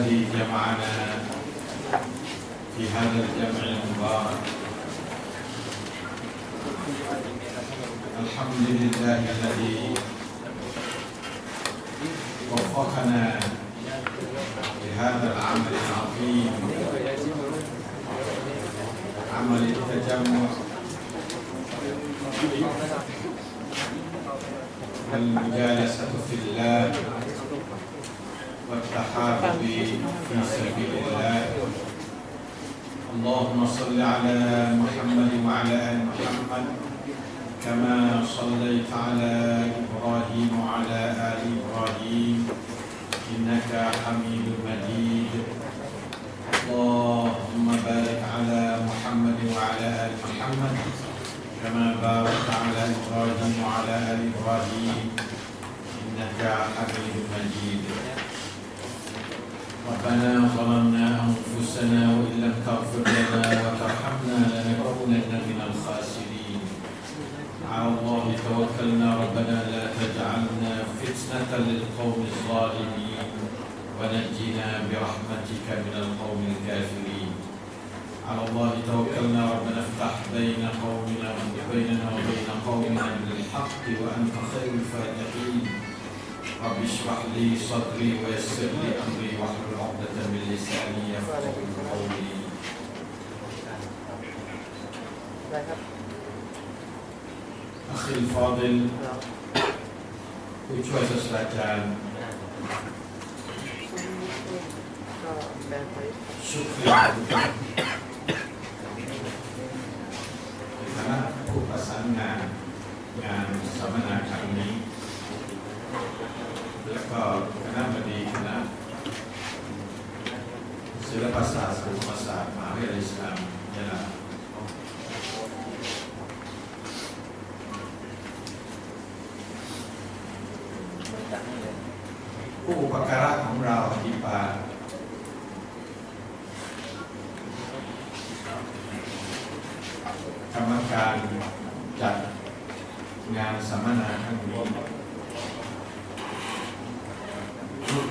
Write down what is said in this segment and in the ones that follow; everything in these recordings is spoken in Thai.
الذي جمعنا في هذا الجمع المبارك. الحمد لله الذي وفقنا لهذا العمل العظيم. عمل التجمع. والمجالسة في الله. والتحابب في سبيل الله. اللهم صل على محمد وعلى آل محمد كما صليت على أخي الفاضل who chose us that time شكرا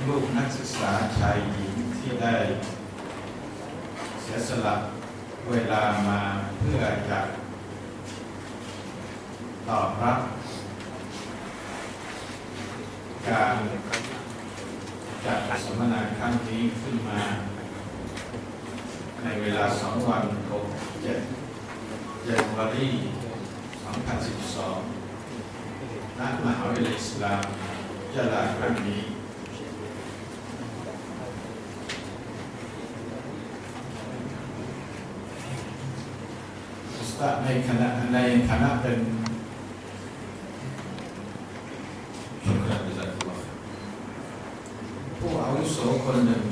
ลูกนักศึกษาชายหญิงที่ได้ เสียสละเวลามาเพื่อจะตอบรับ การจัดสัมมนาครั้งนี้ขึ้นมา ในเวลาสองวันหกเจ็ดเยาวรี2012ณมหาวิทยาลัยอิสลามยะลาครั้งนี้ อุสตาดในคณะในคณะเป็นชุกรันจักรวาลผู้อาวุโสคนหนึ่ง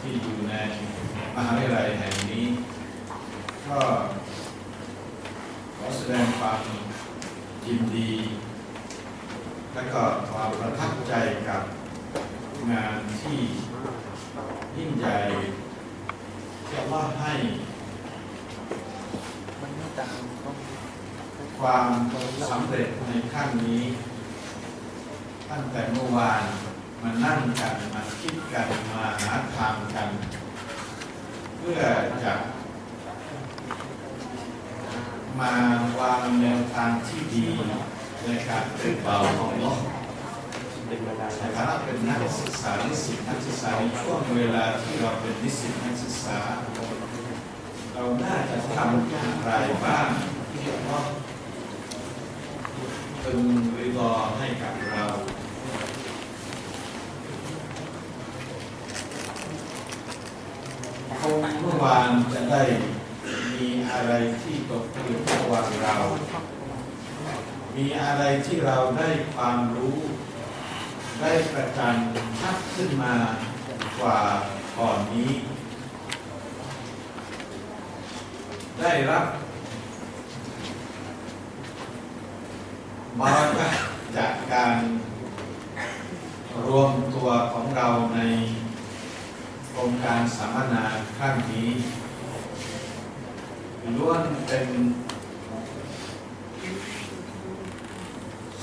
ที่อยู่ในมหาวิทยาลัยแห่งนี้ ก็ขอแสดงความยินดี และก็ความประทับใจกับงานที่ยิ่งใหญ่ที่ว่าให้ ตางก็ความสำเร็จในขั้นนี้ ตั้งแต่เมื่อวานมานั่งกันมาคิดกันมาหาทางกัน เพื่อจะมาวางแนวทางที่ดีในการเป็นเบาของโลกเป็นเวลาในฐานะเป็นนักศึกษานิสิตนักศึกษาในช่วงเวลาที่เราเป็นนิสิตนักศึกษา เราน่าจะทำอะไรบ้างที่ว่าเป็นริรอให้กับเราเมื่อวานจะได้มีอะไรที่ตกผลึกระหว่างเรา มีอะไรที่เราได้ความรู้ ได้ประจันชัดขึ้นมากว่าก่อนนี้ ได้รับบารักะจากการรวมตัวของเราในโครงการสัมมนาครั้งนี้ล้วนเป็น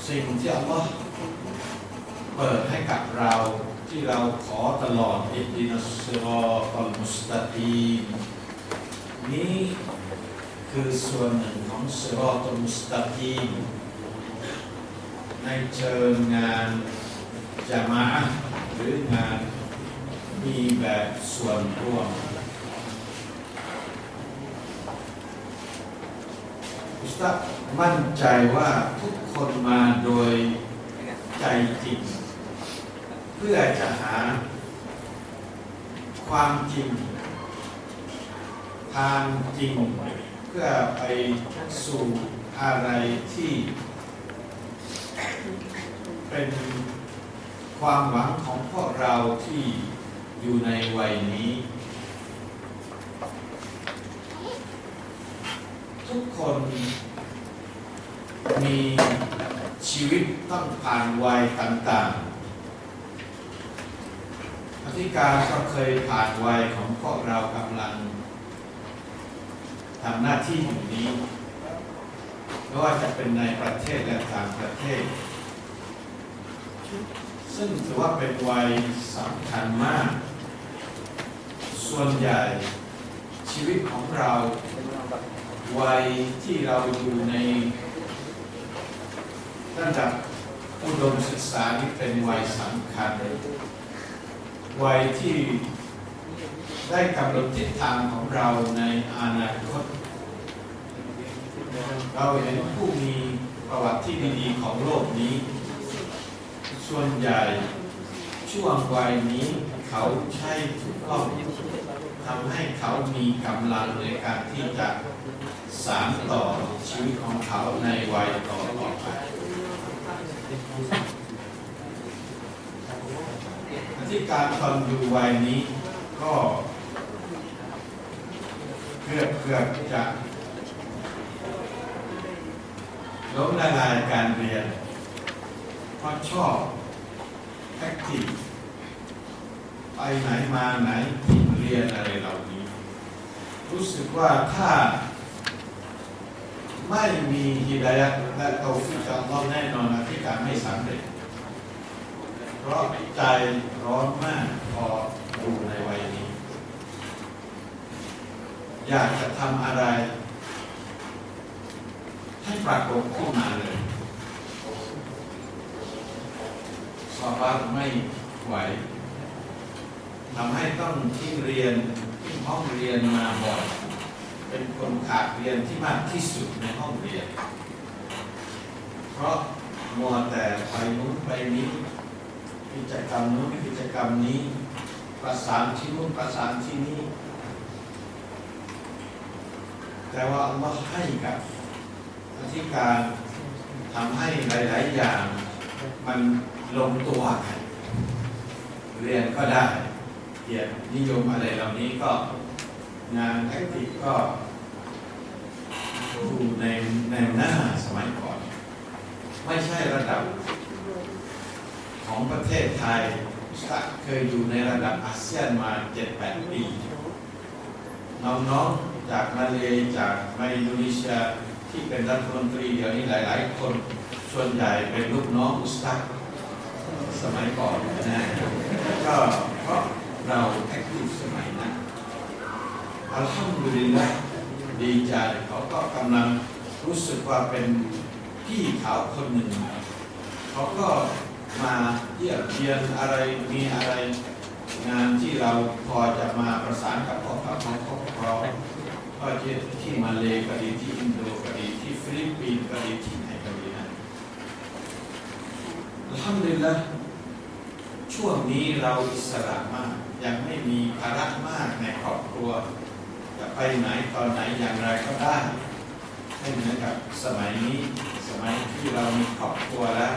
สิ่งที่อัลลอฮ์เปิดให้กับเราที่เราขอตลอดอิดินัสรอตัลมุสตะกีมนี้ คือส่วนหนึ่งของซิรอตมุสตะกีในเชิงงานจามะหรืองานมีแบบส่วนร่วมอุสตัดมั่นใจว่าทุกคนมาโดยใจจริง เพื่อจะหาความจริงทางจริง พื่อไปสู่อะไรที่เป็นความหวังของพวกเราที่อยู่ในวัยนี้ ทุกคนมีชีวิตต้องผ่านวัยต่างๆอธิการก็เคยผ่านวัยของพวกเรากำลัง ทำหน้าที่อยู่นี้ไม่ว่าจะเป็นในประเทศและต่างประเทศ ซึ่งถือว่าเป็นวัยสำคัญมาก ส่วนใหญ่ชีวิตของเรา วัยที่เราอยู่ในระดับอุดมศึกษานี่เป็นวัยสำคัญ วัยที่ ได้กำหนดทิศทางของเราในอนาคต เราเห็นผู้มีประวัติที่ดีๆของโลกนี้ ส่วนใหญ่ช่วงวัยนี้เขาใช้ถูกต้องทำให้เขามีกำลังในการที่จะสารต่อชีวิตของเขาในวัยต่อต่อไปที่การตอนอยู่วัยนี้ ก็เกือเกือจะล้มละลายการเรียนเพราะชอบแอคทีฟไปไหนมาไหนที่เรียนอะไรเหล่านี้ รู้สึกว่าถ้าไม่มีฮิดายะและเตาฟิกากอัลลอฮ์แน่นอนที่การไม่สำเร็จ เพราะใจร้อนมากพออยู่ในวัน อยากจะทำอะไร ให้ปรากฏขึ้นมาเลยสอบว่าไม่ไหวทำให้ต้องทิ้งเรียนทิ้งห้องเรียนมาบ่อยเป็นคนขาดเรียนที่มากที่สุดในห้องเรียน เพราะมัวแต่ไปนู้นไปนี้ กิจกรรมนู้นกิจกรรมนี้ ประสานที่นู้นประสานที่นี้ แต่ว่าอัลลอฮ์ให้กับอธิการทำให้หลาย ๆ อย่าง มันลงตัวกันเรียนก็ได้เกียรตินิยมอะไรเหล่านี้ก็งานแอคทีก็อยู่ในในหน้าสมัยก่อน ไม่ใช่ระดับของประเทศไทยสักเคยอยู่ในระดับอาเซียนมา 7-8 ปี น้อง ๆ จากมาเลจากมาอินโดนีเซียที่เป็นรัฐมนตรีเดี๋ยวนี้หลาย ๆ คนส่วนใหญ่เป็นลูกน้องอุสตัดสมัยก่อนนะก็เพราะเราแอคทีฟสมัยนั้นอัลฮัมดุลิลละดีใจเขาก็กำลังรู้สึกว่าเป็นพี่เขาคนหนึ่ง เขาก็มาเยี่ยมเยียนอะไรมีอะไรงานที่เราพอจะมาประสานกับพวกเขาของพวกเราก็ที่ที่มาเลก็ดีที่อินโดก็ดีที่ฟิลิปปินส์ก็ดีที่ไหนก็ดีนะอัลฮัมดุลิลละช่วงนี้เราอิสระมาก ยังไม่มีภาระมากในครอบครัว จะไปไหนตอนไหนอย่างไรก็ได้ไม่เหมือนกับสมัยนี้สมัยที่เรามีครอบครัวแล้ว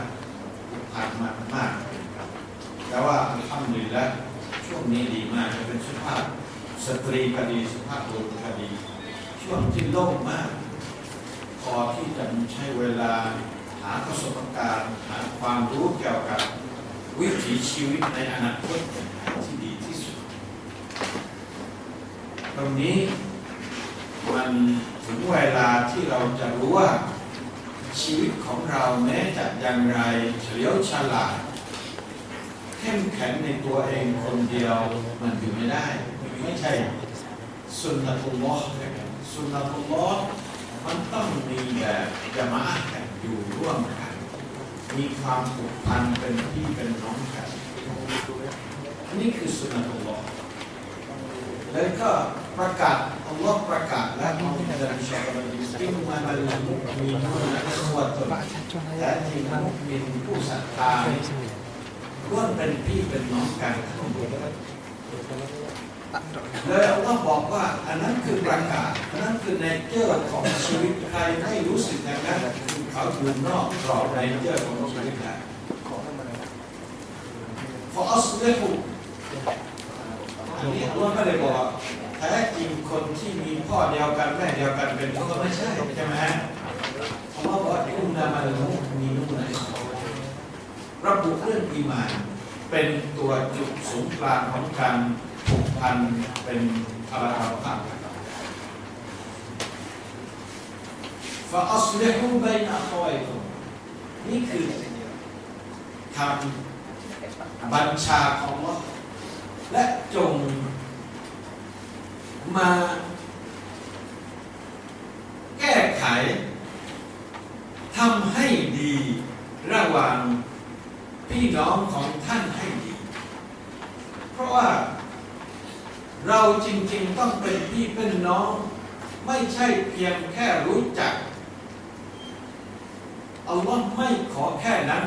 ผ่านมามากแต่ว่าทำดีแล้วช่วงนี้ดีมากจะเป็นสุภาพสตรีก็ดีสุภาพบุรุษก็ดี ช่วงที่โล่งมาก พอที่จะใช้เวลาหาประสบการณ์หาความรู้เกี่ยวกับวิถีชีวิตในอนาคตที่ดีที่สุด ตรงนี้มันถึงเวลาที่เราจะรู้ว่าชีวิตของเราแม้จะอย่างไรเฉลียวฉลาดเข้มแข็งในตัวเองคนเดียวมันอยู่ไม่ได้ ไม่ใช่สุนนะตุลลอฮ์นะครับ สุนนะตุลลอฮ์มันต้องมีแบบจะมาอะห์กันอยู่ร่วมกัน มีความผูกพันเป็นพี่เป็นน้องกันนนี้คือสุนนะตุลลอฮ์แล้วก็ประกาศอัลลอฮ์ประกาศและของท่านอัลลอฮ์อินมาบัลมุกมีนุนะอิควะตุนแต่จริงมุมินผู้ศรัทธานี่ล้วนเป็นพี่เป็นน้องกัน ทั้งหมดเลยอัลลอฮ์บอกว่าอันนั้นคือประกาศอันนั้นคือในเจอร์ของชีวิตใครไม่รู้สึกอย่างนั้นเขาอยู่นอกกรอบในเจอร์ของชีวิตแล้วพอสเลหุอันนี้อัลลอฮ์ไม่ได้บอกแท้จริงคนที่มีพ่อเดียวกันแม่เดียวกันเป็นคนไม่ใช่ใช่ไหมอัลลอฮ์บอกว่าอุนนามันมุมีนุนระบุเรื่องอีมานเป็นตัวจุดศูนย์กลางของการ ผูกพันเป็นอะไรต่างๆ فأصلحوا بين أخويكم นี่คือคำบัญชาของอัลลอฮ์และจงมาแก้ไขทำให้ดีระหว่างพี่น้องของท่านให้ดี เพราะว่า เราจริงๆต้องเป็นพี่เป็นน้อง ไม่ใช่เพียงแค่รู้จักอัลลอฮ์ไม่ขอแค่นั้น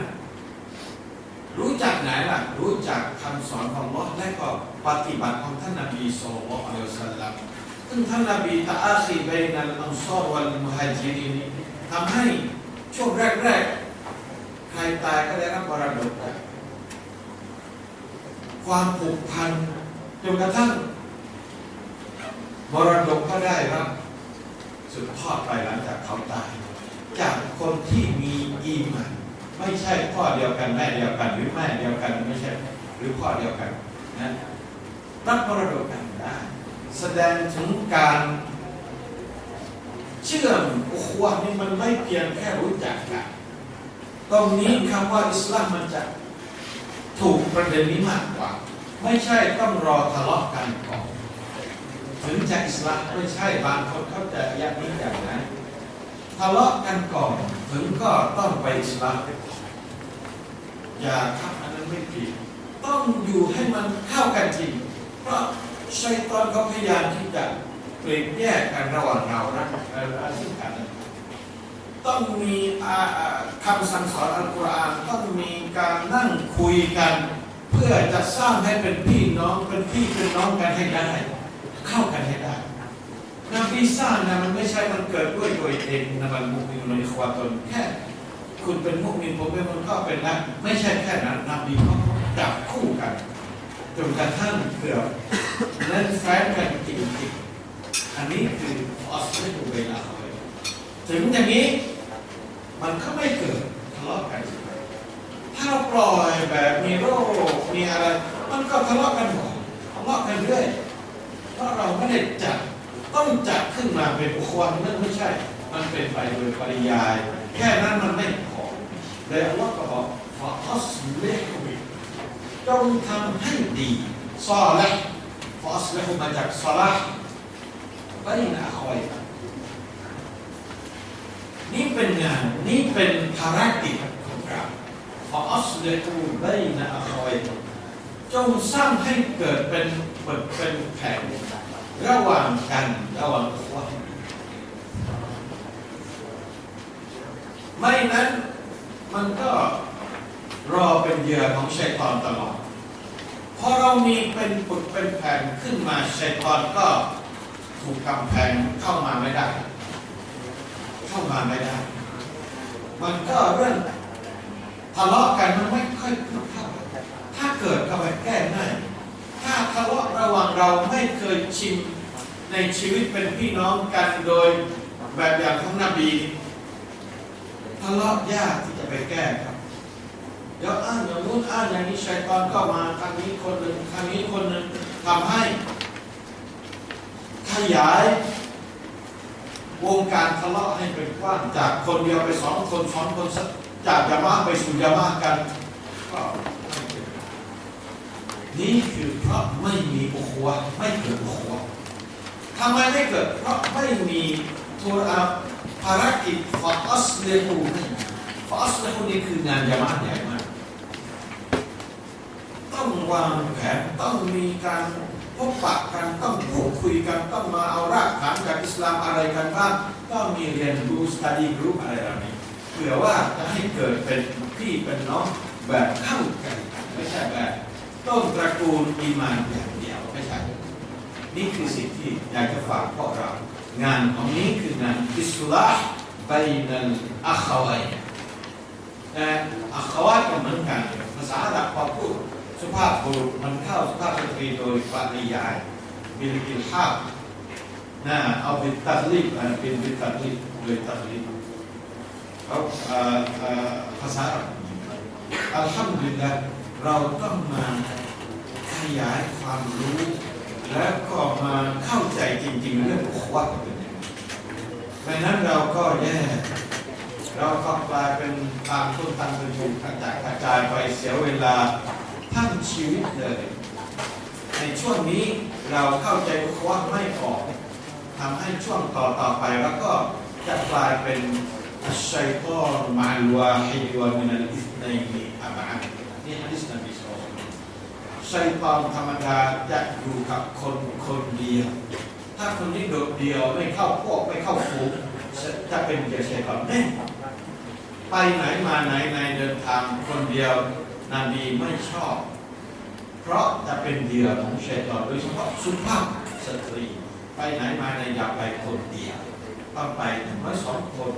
รู้จักไหนล่ะ รู้จักคำสอนของอัลลอฮ์และก็ปฏิบัติของท่านนบีสุลต่านอัลสลัมซึ่งท่านนบีตะอาคีเบนัลอันซอรวัลมุฮัจิรินทำให้ช่วงแรกๆ ใครตายก็ได้รับมรดกความผูกพันจนกระทั่ง มรดกก็ได้รับสืบทอดไปหลังจากเขาตาย จากคนที่มีอีมันไม่ใช่พ่อเดียวกันแม่เดียวกันหรือแม่เดียวกันไม่ใช่หรือพ่อเดียวกันนะรับมรดกกันได้แสดงถึงการเชื่อมอุควานี่มันไม่เพียงแค่รู้จักกันตรงนี้คำว่าอิสลามมันจะถูกประเด็นนี้มากกว่า ไม่ใช่ต้องรอทะเลาะกันก่อน ถึงจะอิสลามไม่ใช่บางคนเข้าใจอย่างนี้อย่างนั้นทะเลาะกันก่อนถึงก็ต้องไปอิสลามอย่าครับอันนั้นไม่ผิดต้องอยู่ให้มันเข้ากันจริง เพราะชัยตอนเขาพยายามที่จะเปลี่ยนแยกกันระหว่างเรานะเอ่อซึ่งกันต้องมีอ่าอ่าคำสั่งสอนอัลกุรอานต้องมีการนั่งคุยกัน เพื่อจะสร้างให้เป็นพี่น้องเป็นพี่เป็นน้องกันให้ได้ เข้ากันให้ได้นบีสร้านะมันไม่ใช่มันเกิดด้วยตัวเองนะมันมุกมินในความตนแค่คุณเป็นมุกมินผมเป็นคนก็เป็นนะไม่ใช่แค่นั้นนบีเขาจับคู่กันจนกระทั่งเกือบนั้นแฟนกันจริงๆอันนี้คือออสเตรเลียเวลาเลยถึงอย่างนี้มันก็ไม่เกิดทะเลาะกันถ้าเราปล่อยแบบมีโรคมีอะไร มันก็ทะเลาะกันหมดทะเลาะกันเรื่อย เพราะเราไม่ได้จัดต้องจัดขึ้นมาเป็นอุควานั่นไม่ใช่ มันเป็นไปโดยปริยาย แค่นั้นมันไม่พอเลยอัลลอฮ์ก็บอกฟาอัสเลหุจงทำให้ดีซอละฟาอัสเลหุมาจากซอละไปนะคอยนี่เป็นงานนี่เป็นภารกิจของเราฟาอัสเลหุไปนะคอยจงสร้างให้เกิดเป็น เปิดเป็นแผงระหว่างกันระหว่างคนไม่นั้นมันก็รอเป็นเหยื่อของชัยตอนตลอดพอเรามีเป็นปุดเป็นแผ่นขึ้นมาชัยตอนก็ถูกกำแพงเข้ามาไม่ได้ เข้ามาไม่ได้ มันก็เรื่องทะเลาะกันมันไม่ค่อยเข้าถ้าเกิดเข้าไปแก้ง่าย ถ้าทะเลาะระหว่างเราไม่เคยชินในชีวิตเป็นพี่น้องกันโดยแบบอย่างของนบีทะเลาะยากที่จะไปแก้ครับเดี๋ยวอ้างอย่างนู้นอ้างอย่างนี้ชัยตอนก็มาครั้งนี้คนหนึ่งครั้งนี้คนหนึ่งทำให้ขยายวงการทะเลาะให้เป็นกว้างจากคนเดียวไปสองคนสองคนจากยามาไปสู่ยามากันก็ไม่เป็น นี่คือเพราะไม่มีอุควะไม่เกิดอุควะทำไมไม่เกิด เพราะไม่มีตัวอาภารกิจฟาอัสเลหูฟาอัสเลหูนี่คืองานยามาใหญ่มาก ต้องวางแผนต้องมีการพบปะกันต้องพูดคุยกันต้องมาเอารากฐานจากอิสลามอะไรกันบ้างต้องมีเรียนรู้ study group อะไรเหล่านี้เผื่อว่าจะให้เกิดเป็นพี่เป็นน้องแบบเข้ากันไม่ใช่แบบ ต้นตระกูลอีมานอย่างเดียวไม่ใช่ นี่คือสิ่งที่อยากจะฝากพวกเรา งานของนี้คืองานอิสลาห์บายนัลอัควัยแต่อัควายก็เหมือนกันภาษาหรับพอพูดสุภาพบุรุษมันเข้าสุภาพสตรีโดยปริยายบิลกิลฮาบนะเอาเป็นตัดลิบเป็นเป็นตัดลิบโดยตัดลิบเขาเอ่อเอ่อภาษาอาหรับอัลฮัมดุลิลละ เราต้องมาขยายความรู้ แล้วก็มาเข้าใจจริง ๆ เรื่องของวัดเป็นยังไงไม่นั้นเราก็แย่เราก็กลายเป็นตามต้นตามประชุมกระจายกระจายไปเสียเวลาทั้งชีวิตเลย ในช่วงนี้เราเข้าใจว่าไม่ออกทำให้ช่วงต่อต่อไปแล้วก็จะกลายเป็นชัยตอนมาลวาฮิดวะมินัลอิสนัยนีอับอันนี่ฮะดิษนบีสุลต่าน ชัยตอนธรรมดาจะอยู่กับคนคนเดียว ถ้าคนที่โดดเดียวไม่เข้าพวกไม่เข้าฝูงจะเป็นเดียวชัยตอนแน่ไปไหนมาไหนในเดินทางคนเดียวนบีไม่ชอบ เพราะจะเป็นเหยื่อของชัยตอนโดยเฉพาะสุภาพสตรี ไปไหนมาไหนอย่าไปคนเดียวต้องไปถึงร้อยสองคน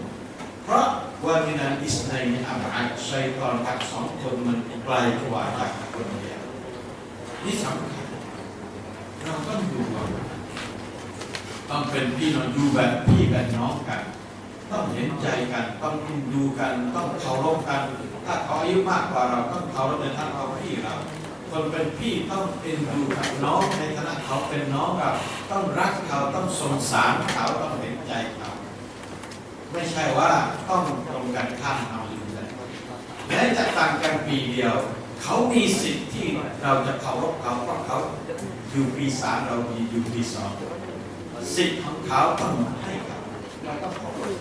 เพราะว่ามินันอิสไนในอับอัดชัยตอนกับสองคนมันไกลกว่าจากคนเดียว นี่สำคัญเราต้องดูก่อนต้องเป็นพี่น้องดูแบบพี่แบบน้องกัน ต้องเห็นใจกัน ต้องดูกัน ต้องเคารพกัน ถ้าเขาอายุมากกว่าเราต้องเคารพในท่านเขาพี่เราคนเป็นพี่ต้องเป็นดูกับน้องในฐานะเขาเป็นน้องเราต้องรักเขาต้องสงสารเขาต้องเห็นใจเขาไม่ใช่ว่าต้องตรงกันข้ามเอาอยู่เลยแม้จะต่างกันปีเดียว เขามีสิทธิ์ที่เราจะเคารพเขาเพราะเขาอยู่ปีสามเราอยู่ปีสองสิทธิ์ของเขาต้องให้เขาเราต้องเคารพ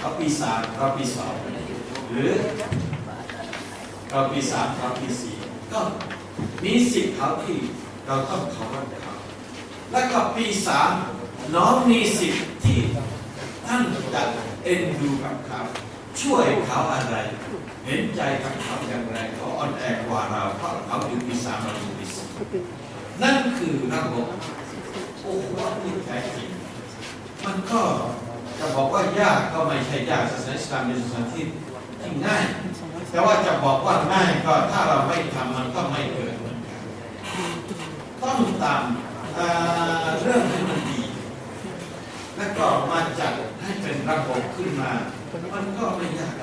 เขาปีสามเราปีสองหรือเราปีสามเราปีสี่ก็มีสิทธิ์เขาที่เราต้องเคารพเขาและก็ปีสามน้องมีสิทธิ์ที่ท่านจะเอ็นดูกับเขาช่วยเขาอะไร เห็นใจกับเขาอย่างไรเขาอ่อนแอกว่าเราเพราะเขาอยู่ปีสามเราอยู่ปีสนั่นคือระบบโอ้โหที่แท้จริงมันก็จะบอกว่ายากก็ไม่ใช่ยากศาสนาอิสลามเป็นศาสนาที่ที่ง่าย แต่ว่าจะบอกว่าง่ายก็ถ้าเราไม่ทำมันก็ไม่เกิดเหมือนกันต้องตามเเรื่องให้มันดี แล้วก็มาจัดให้เป็นระบบขึ้นมา มันก็ไม่ยาก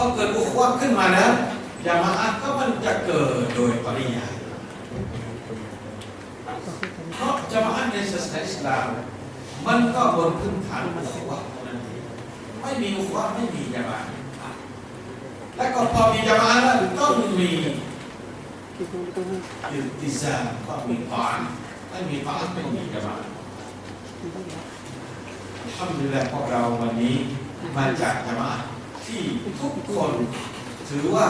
อะไรพอเกิดอุควะขึ้นมาแล้วยามาอัตก็มันจะเกิดโดยปริยายเพราะจามาอัตในศาสนาอิสลาม มันก็บนพื้นฐานอุควะเท่านั้นเองไม่มีอุควะไม่มีจามาอะห์และก็พอมีจามาอะห์แล้วต้องมีอิลติซามต้องมีตอนไม่มีตอนไม่มีจามาอะห์ทำดูแลพวกเราวันนี้มาจากจามาอะห์ ที่ทุกคนถือว่า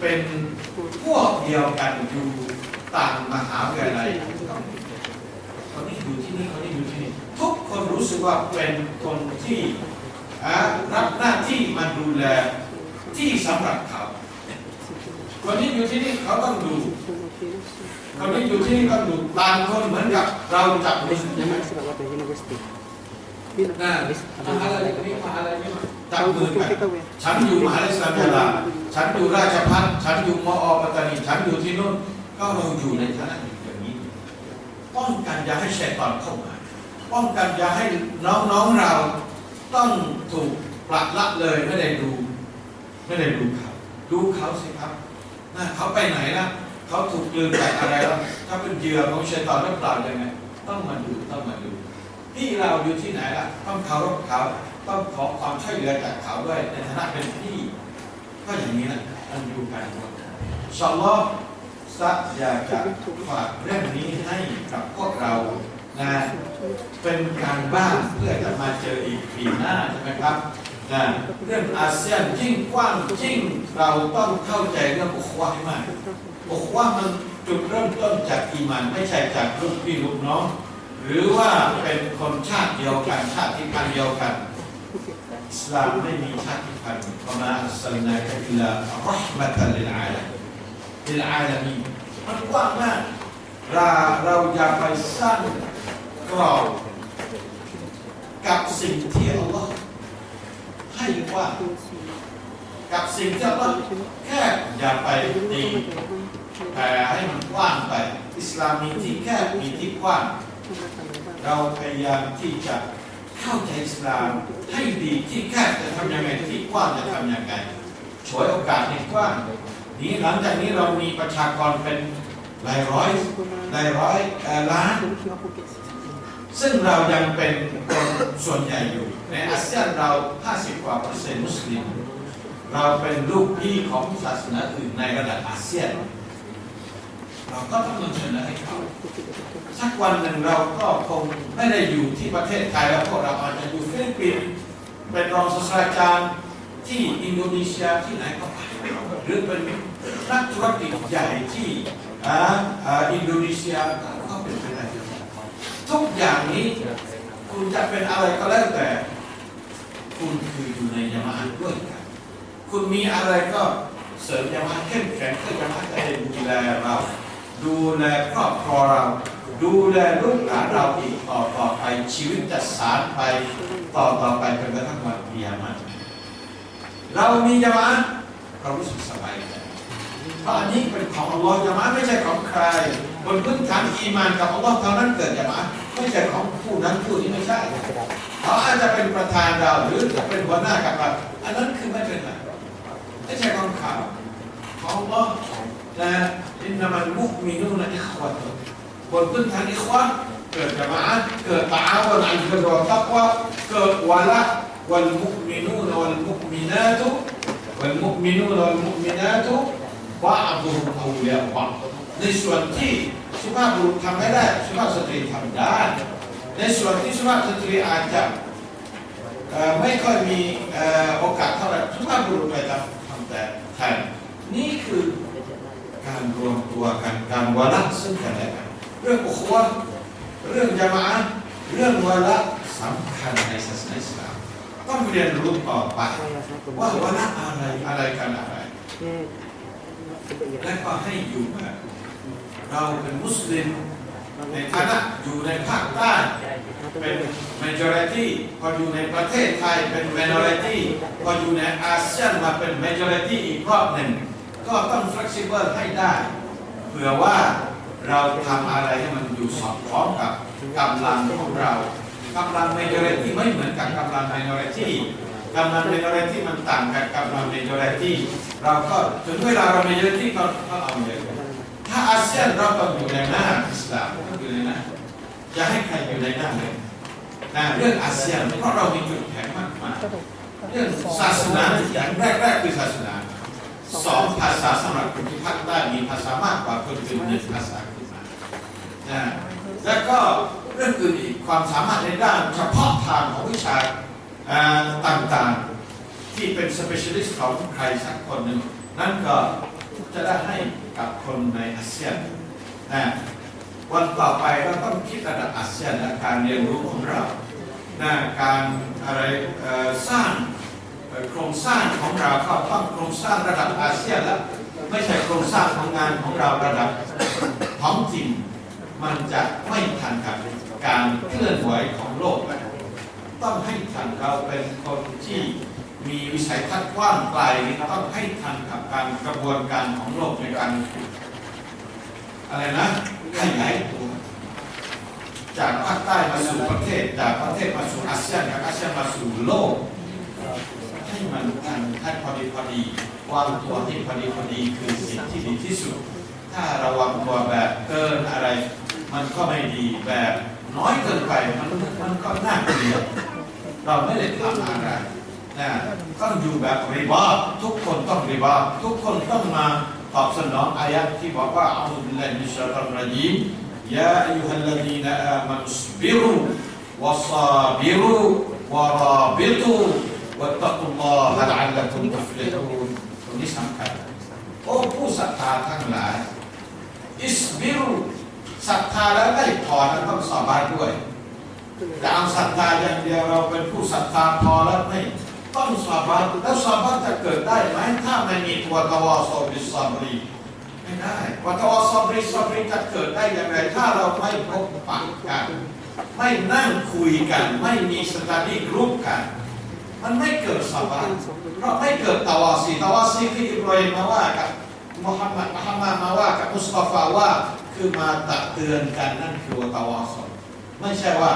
เป็นพวกเดียวกันอยู่ต่างมหาวิทยาลัยคนนี้อยู่ที่นี่คนนี้อยู่ที่นี่ทุกคนรู้สึกว่าเป็นคนที่อ่ารับหน้าที่มาดูแลที่สำหรับเขาคนนี้อยู่ที่นี่เขาต้องดูคนนี้อยู่ที่นี่ต้องดูต่างคนเหมือนกับเราจับมือนะมหาอะไรนี่มหาอะ ไรนี่จับมือกันฉันอยู่มหาลัยอิสลามยาลาฉันอยู่ราชพัฒน์ฉันอยู่มอปัตตานีฉันอยู่ที่นู่นก็เราอยู่ในฐานะอย่างนี้ ป้องกันอย่าให้แชร์ตอนเข้ามา ป้องกันอย่าให้น้องๆเราต้องถูกปลักละเลยไม่ได้ดู ไม่ได้ดูเขาดูเขาสิครับนะเขาไปไหนนะเขาถูกกลืนจากอะไรแล้ว ถ้าเป็นเหยื่อของชัยตอนหรือเปล่ายังไงต้องมาดูต้องมาดูพี่เราอยู่ที่ไหนล่ะ ต้องเคารพเขา ต้องขอความช่วยเหลือจากเขาด้วยในฐานะเป็นพี่ก็อย่างนี้แหละมันอยู่กันหมดอินชาลอฮ์สักอยากจะฝากเรื่องนี้ให้กับพวกเรานะเป็นการบ้านเพื่อจะมาเจออีกปีหน้าใช่ไหมครับนะเรื่องอาเซียนยิ่งกว้างยิ่งเราต้องเข้าใจเรื่องอุควาให้มากอุความันจุดเริ่มต้นจากอีมันไม่ใช่จากลูกพี่ลูกน้อง หรือว่าเป็นคนชาติเดียวกันชาติพันธุ์เดียวกัน อิสลามไม่มีชาติพันธุ์ประมาอัสสัลนาคอิลารัห์มะตัลลิลอาลาลิลอาลามีมันกว้างมากเราเราอย่าไปสร้างกรอบกับสิ่งที่อัลลอฮ์ให้กว้างกับสิ่งที่อัลลอฮ์แค่อย่าไปตีแต่ให้มันกว้างไป อิสลามมีที่แคบมีที่กว้าง เราพยายามที่จะ เข้าใจอิสลามให้ดีที่แคบจะทำยังไงที่กว้างจะทำยังไงฉวยโอกาสในกว้างนี้หลังจากนี้เรามีประชากรเป็นหลายร้อยหลายร้อยล้าน ซึ่งเรายังเป็นคนส่วนใหญ่อยู่ ในอาเซียนเรา 50 กว่าเปอร์เซ็นต์มุสลิม เราเป็นลูกพี่ของศาสนาอื่นในระดับอาเซียน เราก็ต้องนำเสนอให้เขาสักวันหนึ่งเราก็คงไม่ได้อยู่ที่ประเทศไทยแล้วพวกเราอาจจะอยู่ฟิลิปปินส์เป็นรองศาสตราจารย์ที่อินโดนีเซียที่ไหนก็ไปหรือเป็นนักธุรกิจใหญ่ที่อ่าอินโดนีเซียก็เป็นไปได้ทุกอย่างนี้คุณจะเป็นอะไรก็แล้วแต่ คุณคืออยู่ในยามาด้วยกันคุณมีอะไรก็เสริมยามาเข้มแข็งเพื่อยามาจะได้ดูแลเรา ดูแลครอบครัวเรา ดูแลลูกหลานเราอีกต่อต่อไปชีวิตจะสานไปต่อต่อไปจนกระทั่งวันเกิยามัตเรามียามาเรารู้สึกสบายใจเพราะอันนี้เป็นของอัลลอฮ์ยามาไม่ใช่ของใคร บนพื้นฐานอีมานกับอัลลอฮ์เท่านั้นเกิดยามาไม่ใช่ของผู้นั้นผู้นี้ไม่ใช่เขาอาจจะเป็นประธานเราหรือจะเป็นหัวหน้ากับเราอันนั้นคือไม่เป็นไรไม่ใช่ของเขาของอัลลอฮ์นะ อินนามันมุกมินูนะอิควะตุบนพื้นฐานอิควะเกิดจามะเกิดตะอาวันอันกิรอตักวะเกิดวะละวัลมุกมินูนวัลมุกมินาตุวัลมุกมินูนวัลมุกมินาตุบะอับุฮุมเอาเลียบะในส่วนที่สุภาพบุรุษทำไม่ได้สุภาพสตรีทำได้ ในส่วนที่สุภาพสตรีอาจจะไม่ค่อยมีโอกาสเท่าไหร่สุภาพบุรุษไปทำทำแต่แทนนี่คือ การรวมตัวกันการวาระซึ่งกันและกันเรื่องอุควะเรื่องยามะเรื่องวาระสำคัญในศาสนาอิสลามต้องเรียนรู้ต่อไป ว่าวาระอะไรอะไรกันอะไรและก็ให้อยู่แบบเราเป็นมุสลิมในฐานะอยู่ในภาคใต้เป็น majority พออยู่ในประเทศไทยเป็น minority พออยู่ในอาเซียนมาเป็น majority อีกรอบหนึ่ง ก็ต้อง flexible ให้ได้เผื่อว่าเราทำอะไรให้มันอยู่สอดคล้องกับกำลังของเรากำลัง majority ไม่เหมือนกับกำลัง minority กำลัง minority มันต่างกับกำลัง majority เราก็ถึงเวลาเรา majority ก็ก็เอาเยอะถ้าอาเซียนเราต้องอยู่ในหน้าอิสลามอยู่ในหน้าจะให้ใครอยู่ในหน้าเลยนะเรื่องอาเซียนเพราะเรามีจุดแข็งมากมายเรื่องศาสนาอย่างแรกๆคือศาสนา สองภาษาสำหรับคนที่ภาคใต้มีภาษามากกว่าคนอื่นหนึ่งภาษาขึ้นมานะแล้วก็เรื่องอื่นอีกความสามารถในด้านเฉพาะทางของวิชาต่างๆ ที่เป็น specialist ของใครสักคนหนึ่งนั่นก็จะได้ให้กับคนในอาเซียนนะวันต่อไปเราต้องคิดระดับอาเซียนและการเรียนรู้ของเรานะการอะไรสร้าง โครงสร้างของเราก็ต้องโครงสร้างระดับอาเซียนแล้วไม่ใช่โครงสร้างของงานของเราระดับท้องถิ่นมันจะไม่ทันกับการเคลื่อนไหวของโลก ต้องให้ทันเราเป็นคนที่มีวิสัยทัศน์กว้างไกลต้องให้ทันกับการกระบวนการของโลกในการอะไรนะขยายตัวจากภาคใต้มาสู่ประเทศ จากประเทศมาสู่อาเซียนจากอาเซียนมาสู่โลก ให้มันทันให้พอดีพอดีวางตัวที่พอดีพอดีคือสิ่งที่ดีที่สุด ถ้าราวางตัวแบบเกินอะไร มันก็ไม่ดีแบบน้อยเกินไปมันมันก็น่าเกลียดเราไม่ได้ทำอะไรนะต้องอยู่แบบริบาทุกคนต้องริบาทุกคนต้องมาตอบสนองอายะที่บอกว่าอัลลอฮฺบิลลาฮิมิชชัยฏอนรจีมยาอัยยุฮัลลดีนอามานุสบิรุวะซาบิรุวะราบิตุ วัตตักุลลอฮะละอัลลักุมตุฟลิฮูนตรงนี้สำคัญโอ้ผู้ศรัทธาทั้งหลาย อิสบิรุศรัทธาแล้วได้พอแล้วต้องสอบานด้วยจะเอาศรัทธาอย่างเดียวเราเป็นผู้ศรัทธาพอแล้วไม่ต้องสอบานแล้วสอบานจะเกิดได้ไหมถ้าไม่มีตัวตวาซบิสซาบรีไม่ได้วัตวาซอบริซอบริจะเกิดได้อย่างไร ถ้าเราไม่พบปะกัน ไม่นั่งคุยกัน ไม่มีสตาร์ดี้รุ๊ปกัน มันไม่เกิดสอบานเพราะไม่เกิดตวาซีตวาซีที่อิบราฮิมมาว่ากับมุฮัมมัดมุฮัมมัดมาว่ากับมุสตาฟาว่าคือมาตักเตือนกันนั่นคือตาวาสอนไม่ใช่ว่า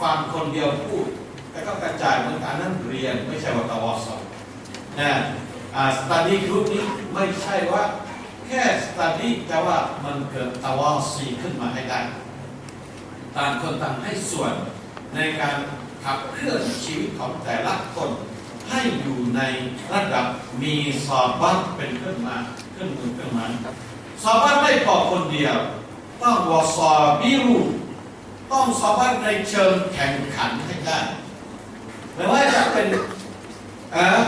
ฟังคนเดียวพูดแล้วก็กระจายเหมือนกันนั่นเรียนไม่ใช่วะตาวาสอนนะสตาดี้กรุ๊ปนี้ไม่ใช่ว่าแค่สตาดี้แต่ว่ามันเกิดตาวาซีขึ้นมาให้ได้ต่างคนต่างให้ส่วนในการ ขับเคลื่อนชีวิตของแต่ละคนให้อยู่ในระดับมีสอบัตเป็นเครื่องมาเครื่องมือเครื่องมันสอบัตไม่พอคนเดียว ต้องวอสอบิรูต้องสอบัตในเชิงแข่งขันให้ได้ไม่ว่าจะเป็นเออ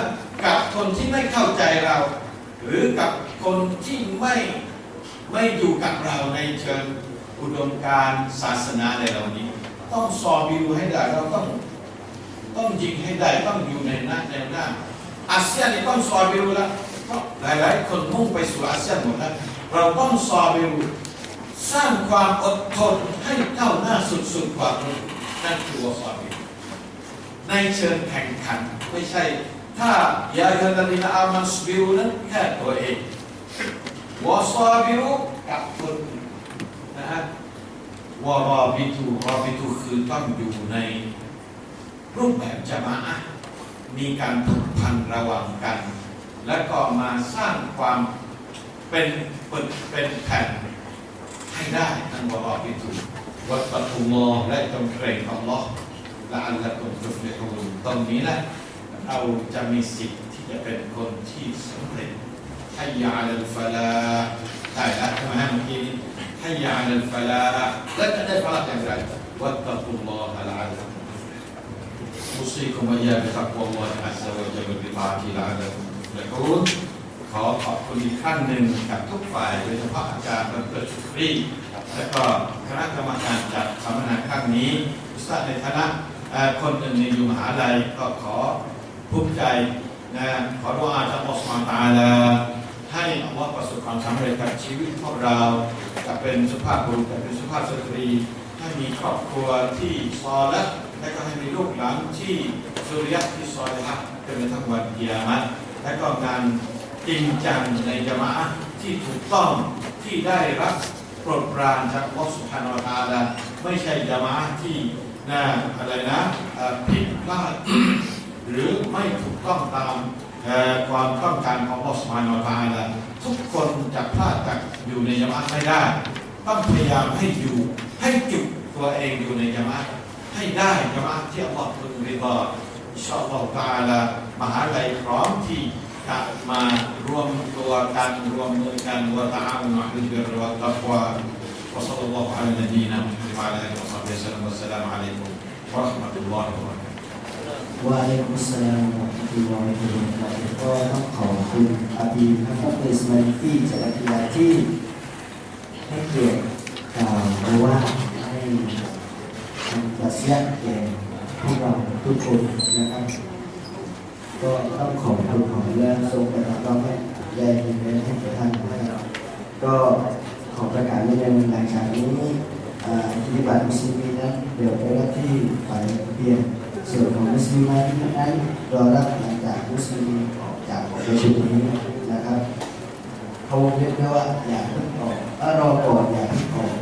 กับคนที่ไม่เข้าใจเรา หรือกับคนที่ไม่ไม่อยู่กับเราในเชิงอุดมการศาสนาในเหล่านี้ ต้องสอบิรูให้ได้เราต้องต้องยิงให้ได้ต้องอยู่ในหน้าแนวหน้าอาเซียนนี่ต้องซอบิรูแล้วเพราะหลายๆ คนมุ่งไปสู่อาเซียนหมดแล้วเราต้องซอบิรูสร้างความอดทนให้ก้าหน้าสุดๆกว่านี้นั่นคือวอซอบิรูในเชิงแข่งขันไม่ใช่ ถ้ายาฮันดีนาอามันสบิรูนั้นแค่ตัวเองวอซอบิรูกับคนนะฮะ วารอบิตูรอบิตูคือต้องอยู่ในรูปแบบจะมาอะมีการผูกพันระหว่างกัน และก็มาสร้างความเป็นปึกเป็นแผ่นให้ได้ทั้งวรอพิถูวัตถุมอและจงเกรงอัลลอฮ์และอัลลอฮ์ตุตุฟลิฮูนตรงนี้แหละเราจะมีสิทธิ์ที่จะเป็นคนที่สำเร็จให้ยาลฟลาได้แล้วใช่ไหมเมื่อกี้นี้ ให้ยาลัลฟลาและจะได้ฟลาอย่างไรวัตถุมอละอัลลอฮ์ أوصيكم وإياي بتقوى الله عز وجل بطاعته لعلكم تفلحون ขอขอบคุณอีกครั้งหนึ่งกับทุกฝ่ายโดยเฉพาะอาจารย์ดรชุกรีและก็คณะกรรมการจัดสัมมนาครั้งนี้อุตส่าห์ในฐานะเอ่อคนหนึ่งในอยู่มหาลัยก็ขอภูมิใจนะขอดุอาจากอัลลอฮฺสุบฮานะฮูวะตะอาลาให้อัลลอฮฺประสบความสำเร็จกับชีวิตพวกเรา จะเป็นสุภาพบุรุษจะเป็นสุภาพสตรี ให้มีครอบครัวที่ซอและและก็ให้มีลูกหลานที่สุริยะที่ซอและจนกระทั่งวันกิยมะและก็งานจริงจังในจามะที่ถูกต้องที่ได้รับโปรดปรานจากอัลลอฮฺสุบฮานาอัลลอฮไม่ใช่จามะที่น่าอะไรนะผิดพลาดหรือไม่ถูกต้องตาม ความต้องการของอัลลอฮฺสุบฮานาอัลลอฮฺทุกคนจะพลาดจากอยู่ในจามะห์ไม่ได้ ต้องพยายามให้อยู่ให้จุดตัวเองอยู่ในจามะห์ให้ได้จามะห์ที่อัลลอฮฺพึงริบออินชาอัลลอฮฺตะอาลามหาลัยพร้อมที่จะมารวมตัวกันรวมมือกันวะตะอาวุนอะลัลบิรวะตักวา وصلى الله على نبينا محمد وعلى اله وصحبه وسلم والسلام عليكم ورحمه الله وبركاته วะอะลัยกุสสลามวะเราะห์มะตุลลอฮิวะบะเราะกาตุฮ์ก็ต้องขอบคุณอาบีนะครับเอสมาลิฟี่จากนักกีฬาที่ให้เกียรติกล่าวหรือว่าให้ทำตัดเสียงแก่พวกเราทุกคนนะครับก็ต้องขอบคุณของเรื่องทรงประทับเราให้แรงอินเวนให้กับท่านนะครับก็ขอประกาศในเรื่องหลังจากนี้อ่บัติมุสลิมนั้นเดี๋ยวไปรับที่ฝ่ายเพียง ส่วนของมุสลิมนั้นรอรับหลังจากมุสลิมออกจากประชุมนี้นะครับเขาเรียกว่าอย่าเพิ่งออกอ่อรอก่อนอย่าเพิ่ง